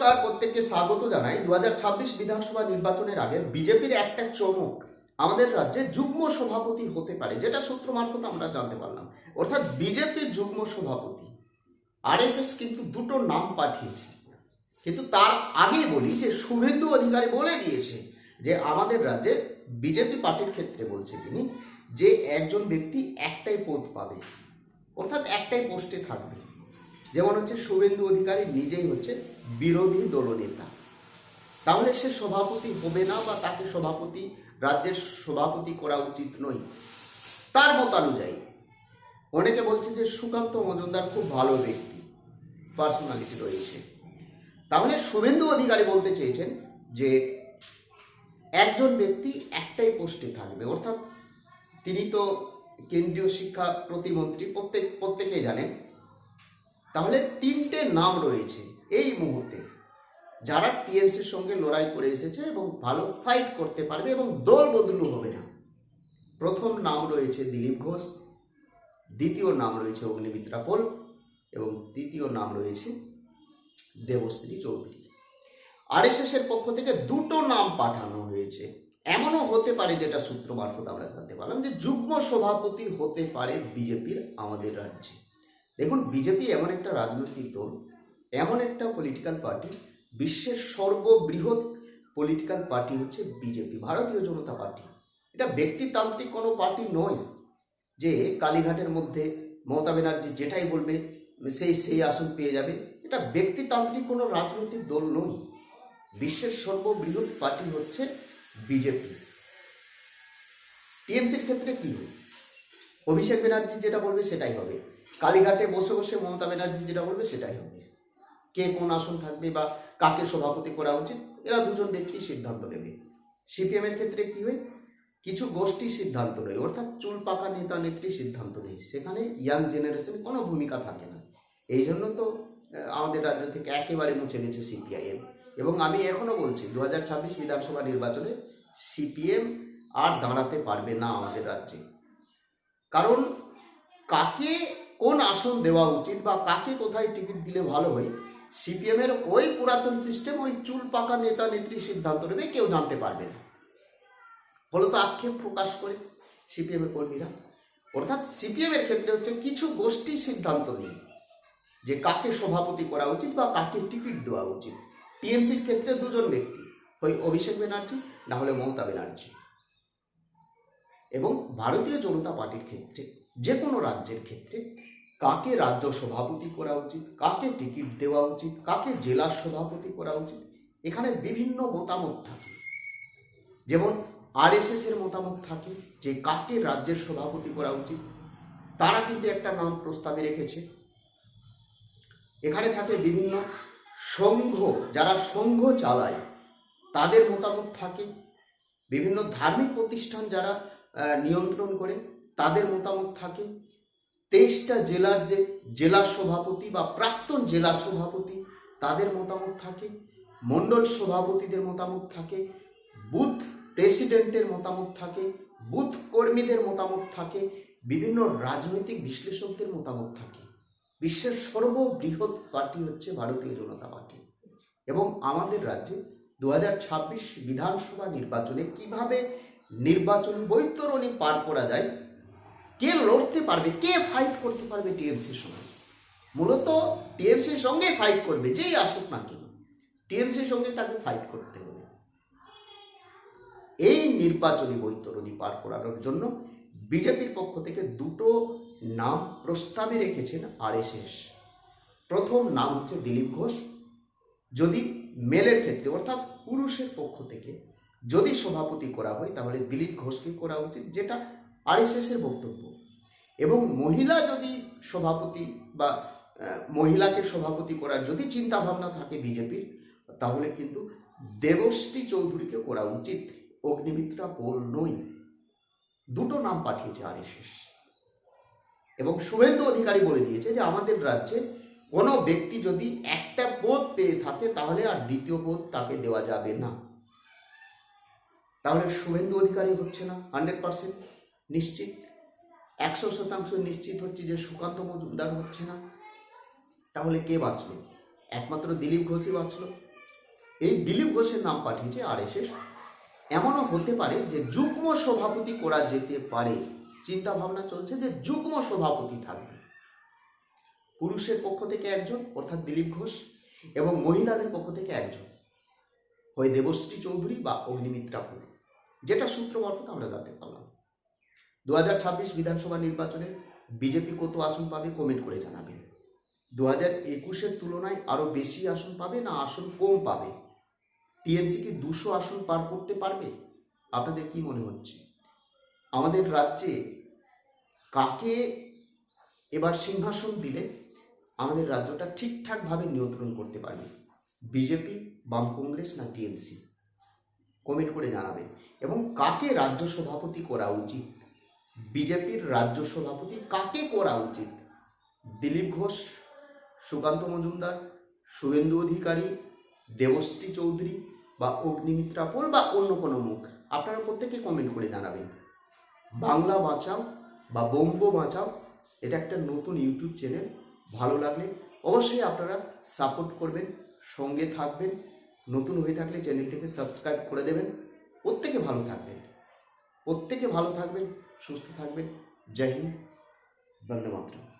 নমস্কার, প্রত্যেককে স্বাগত জানাই। দু বিধানসভা নির্বাচনের আগে বিজেপির একটা চমক আমাদের রাজ্যে যুগ্ম সভাপতি হতে পারে, যেটা সূত্র মারফত আমরা জানতে পারলাম। অর্থাৎ বিজেপির যুগ্ম সভাপতি, আরএসএস কিন্তু দুটো নাম পাঠিয়েছে। কিন্তু তার আগে বলি যে শুভেন্দু অধিকারী বলে দিয়েছে যে আমাদের রাজ্যে বিজেপি পার্টির ক্ষেত্রে বলছে তিনি যে একজন ব্যক্তি একটাই পদ পাবে, অর্থাৎ একটাই পোস্টে থাকবে। যেমন হচ্ছে শুভেন্দু অধিকারী নিজেই হচ্ছে বিরোধী দলনেতা। তাহলে সে সভাপতি হবে না বা তাকে সভাপতি, রাজ্যের সভাপতি করা উচিত নয়। তার মতানুযায়ী। অনেকে বলছে যে সুকান্ত মজুমদার খুব ভালো ব্যক্তি পার্সোনালিটি রয়েছে। তাহলে শুভেন্দু অধিকারী বলতে চেয়েছেন যে একজন ব্যক্তি একটাই পোস্টে থাকবে। অর্থাৎ তিনি তো কেন্দ্রীয় শিক্ষা প্রতিমন্ত্রী প্রত্যেক, প্রত্যেকেই জানেন। তাহলে তিনটে নাম রয়েছে এই মুহূর্তে। যারা টিএমসির সঙ্গে লড়াই করে এসেছে এবং ভালো ফাইট করতে পারবে এবং দল বদলু হবে না। প্রথম নাম রয়েছে দিলীপ ঘোষ, দ্বিতীয় নাম রয়েছে অগ্নিমিত্রা পোল এবং তৃতীয় নাম রয়েছে দেবশ্রী চৌধুরী। এর পক্ষ থেকে দুটো নাম পাঠানো হয়েছে। এমনও হতে পারে যেটা সূত্র মারফত আমরা জানতে পারলাম যে যুগ্ম সভাপতি হতে পারে বিজেপির আমাদের রাজ্যে। দেখুন, বিজেপি এমন একটা রাজনৈতিক দল, এমন একটা পলিটিক্যাল পার্টি বিশ্বের সর্ববৃহৎ পলিটিক্যাল পার্টি হচ্ছে বিজেপি, ভারতীয় জনতা পার্টি। এটা ব্যক্তিতান্ত্রিক কোনো পার্টি নয় যে কালীঘাটের মধ্যে মমতা ব্যানার্জি যেটাই বলবে, সেই সেই আসন পেয়ে যাবে। এটা ব্যক্তিতান্ত্রিক কোনো রাজনৈতিক দল নয়। বিশ্বের সর্ববৃহৎ পার্টি হচ্ছে বিজেপি। টিএমসির ক্ষেত্রে কি হবে? অভিষেক ব্যানার্জি যেটা বলবে সেটাই হবে। কালীঘাটে বসে বসে মমতা ব্যানার্জি যেটা বলবে সেটাই হবে। কে কোন আসন থাকবে বা কাকে সভাপতি করা উচিত, এরা দুজন ব্যক্তি সিদ্ধান্ত নেবে। সিপিএম এর ক্ষেত্রে কি হয়, কিছু গোষ্ঠী সিদ্ধান্ত নেয়, অর্থাৎ চুল পাকা নেতা নেত্রী সিদ্ধান্ত নেই সেখানে ইয়াং জেনারেশন কোনো ভূমিকা থাকে না। এই জন্য তো আমাদের রাজ্য থেকে একেবারে মুছে গেছে সিপিআইএম। এবং আমি এখনও বলছি দু হাজার ছাব্বিশ বিধানসভা নির্বাচনে সিপিএম আর দাঁড়াতে পারবে না আমাদের রাজ্যে। কারণ কাকে কোন আসন দেওয়া উচিত বা কাকে কোথায় টিকিট দিলে ভালো হয়, সিপিএম এর ওই পুরাতন সিস্টেম ওই চুল পাকা নেতা, নেত্রী সিদ্ধান্ত নেবে, কেউ জানতে পারবে না। ফলত আক্ষেপ প্রকাশ করে সিপিএম এর কর্মীরা। অর্থাৎ সিপিএম এর ক্ষেত্রে হচ্ছে কিছু গোষ্ঠী সিদ্ধান্ত নেই যে কাকে সভাপতি করা উচিত বা কাকে টিকিট দেওয়া উচিত। টিএমসির ক্ষেত্রে দুজন ব্যক্তি হয় অভিষেক ব্যানার্জি, না হলে মমতা ব্যানার্জি। এবং ভারতীয় জনতা পার্টির ক্ষেত্রে যে কোনো রাজ্যের ক্ষেত্রে কাকে রাজ্য সভাপতি করা উচিত, কাকে টিকিট দেওয়া উচিত, কাকে জেলা সভাপতি করা উচিত, এখানে বিভিন্ন মতামত থাকে। যেমন আরএসএস এর মতামত থাকে যে কাকে রাজ্যের সভাপতি করা উচিত, তারা কিন্তু একটা নাম প্রস্তাবে রেখেছে। এখানে থাকে বিভিন্ন সংঘ, যারা সংঘ চালায়, তাদের মতামত থাকে। বিভিন্ন ধার্মিক প্রতিষ্ঠান যারা নিয়ন্ত্রণ করে তাদের মতামত থাকে। তেইশটা জেলার যে জেলা সভাপতি বা প্রাক্তন জেলা সভাপতি, তাদের মতামত থাকে। মণ্ডল সভাপতিদের মতামত থাকে। বুথ প্রেসিডেন্টের মতামত থাকে। বুথ কর্মীদের মতামত থাকে। বিভিন্ন রাজনৈতিক বিশ্লেষকদের মতামত থাকে। বিশ্বের সর্ববৃহৎ পার্টি হচ্ছে ভারতীয় জনতা পার্টি। এবং আমাদের রাজ্যে দু হাজার ছাব্বিশ বিধানসভা নির্বাচনে কীভাবে নির্বাচনী বৈতরণী পার করা যায় কে লড়তে পারবে, কে ফাইট করতে পারবে টিএমসির সঙ্গে? মূলত টিএমসির সঙ্গে ফাইট করবে, যেই আসুক না কেন। টিএমসির সঙ্গে তাকে ফাইট করতে হবে। এই নির্বাচনী বৈতরণী পার করানোর জন্য বিজেপির পক্ষ থেকে দুটো নাম প্রস্তাবে রেখেছেন আরএসএস। প্রথম নাম হচ্ছে দিলীপ ঘোষ। যদি মেলের ক্ষেত্রে, অর্থাৎ পুরুষের পক্ষ থেকে যদি সভাপতি করা হয়, তাহলে দিলীপ ঘোষকে করা উচিত, যেটা আরএসএস এর বক্তব্য। এবং মহিলা যদি সভাপতি বা মহিলাকে সভাপতি করার যদি চিন্তা ভাবনা থাকে বিজেপির, তাহলে কিন্তু দেবশ্রী চৌধুরীকে করা উচিত। অগ্নিমিত্রা পোল নই দুটো নাম পাঠিয়েছে আরএসএস। এবং শুভেন্দু অধিকারী বলে দিয়েছে যে, আমাদের রাজ্যে কোনো ব্যক্তি যদি একটা পদ পেয়ে থাকে, তাহলে আর দ্বিতীয় পদ তাকে দেওয়া যাবে না। তাহলে শুভেন্দু অধিকারী হচ্ছে না, হান্ড্রেড পার্সেন্ট, নিশ্চিত? একশো শতাংশ নিশ্চিত হচ্ছে যে সুকান্ত মজুমদার হচ্ছে না। তাহলে কে বাঁচলো? একমাত্র দিলীপ ঘোষই বাঁচলো। এই দিলীপ ঘোষের নাম পাঠিয়েছে আর এমনও হতে পারে যে যুগ্ম সভাপতি করা যেতে পারে। চিন্তা ভাবনা চলছে যে যুগ্ম সভাপতি থাকবে। পুরুষের পক্ষ থেকে একজন, অর্থাৎ দিলীপ ঘোষ, এবং মহিলাদের পক্ষ থেকে একজন। হয় দেবশ্রী চৌধুরী বা অগ্নিমিত্রা পুর। যেটা সূত্র মারফত আমরা জানতে পারলাম। দু হাজার ছাব্বিশ বিধানসভা নির্বাচনে বিজেপি কত আসন পাবে কমেন্ট করে জানাবেন। দু হাজার একুশের তুলনায় আরও বেশি আসন পাবে না আসন কম পাবে? টিএমসি কি দুশো আসন পার করতে পারবে? আপনাদের কি মনে হচ্ছে? আমাদের রাজ্যে কাকে এবার সিংহাসন দিলে আমাদের রাজ্যটা ঠিকঠাকভাবে নিয়ন্ত্রণ করতে পারবে? বিজেপি, বাম কংগ্রেস না টিএমসি? কমেন্ট করে জানাবে এবং কাকে রাজ্য সভাপতি করা উচিত? বিজেপির রাজ্য সভাপতি কাকে করা উচিত? দিলীপ ঘোষ, সুকান্ত মজুমদার, শুভেন্দু অধিকারী, দেবশ্রী চৌধুরী বা অগ্নিমিত্রা পোল বা অন্য কোনো মুখ? আপনারা প্রত্যেকে কমেন্ট করে জানাবেন। বাংলা বাঁচাও বা বঙ্গ বাঁচাও, এটা একটা নতুন ইউটিউব চ্যানেল, ভালো লাগলে অবশ্যই আপনারা সাপোর্ট করবেন, সঙ্গে থাকবেন, নতুন হয়ে থাকলে চ্যানেলটিকে সাবস্ক্রাইব করে দেবেন। প্রত্যেকে ভালো থাকবেন। প্রত্যেকে ভালো থাকবেন সুস্থ থাকবেন জয় হিন্দ বন্দে মাতরম